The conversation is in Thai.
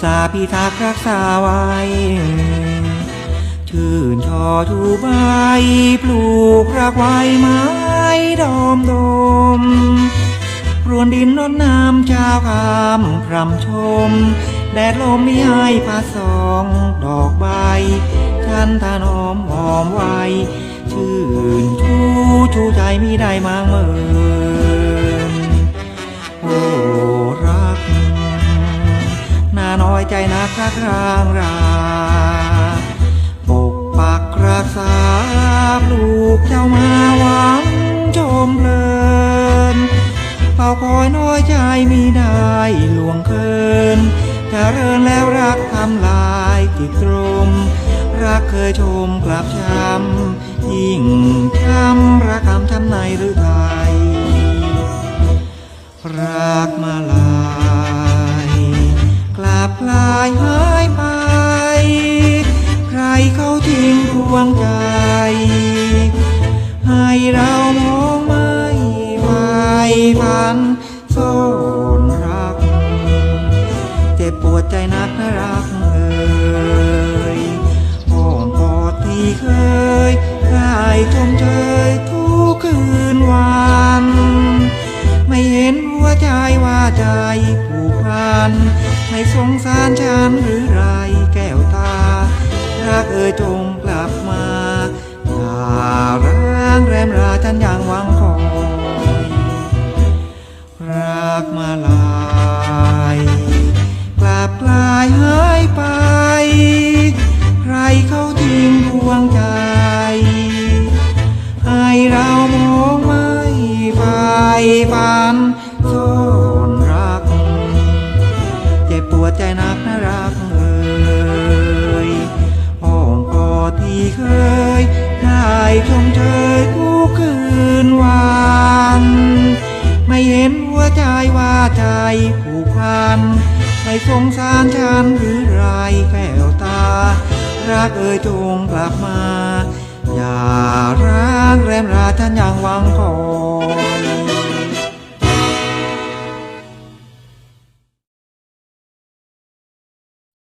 สาพิทักษ์รักษาไว้ ชื่นชอทูใบปลูกรักไว้ไม้ดอมดมรวนดินรดน้ำเช้าคำพรำชม แดดลมมีให้ผาสองดอกใบฉันทานหอมหอมไว้ ชื่นชูชูใจมีได้มางเมิน ใจนักรักรางราปกปักรักษาปลูกเจ้ามาหวังชมเพลินเฝ้าคอยน้อยใจมีได้หลวงเคินเริญแล้วรักทำลายติดตรม รักเคยชมกลับช้ำยิ่งช้ำรักคำช้ำในหรือไทายหายไป ใครเขาทิ้งดวงใจ ให้เรามองไม่ไหวพันโซนรัก เจ็บปวดใจนักนะรักเอ่ยห้องกอดที่เคยได้ชมเชยทุกคืนวันไม่เห็นหัวใจว่าใจผูกพัน ไม่สงสารฉันหรือไรแก้วตา รักเอ่ยจงกลับมาอย่าร้างแรมราฉันยังหวังคอย รักมาลายกลับกลายหายไป ใครเขาทิ้งดวงใจ ให้เรามองไม่ไปฝันโซนรักเจ็บป วใจนักนะรักเอ่ยห้องกอดที่เคยได้ชมเชยทุกคืนวันไม่เห็นหัวใจว่าใจผูกพันไม่สงสารฉันหรือไรแก้วตา รักเอ่ยจงกลับมา อย่าร้างแรมราฉันอยังหวังคอ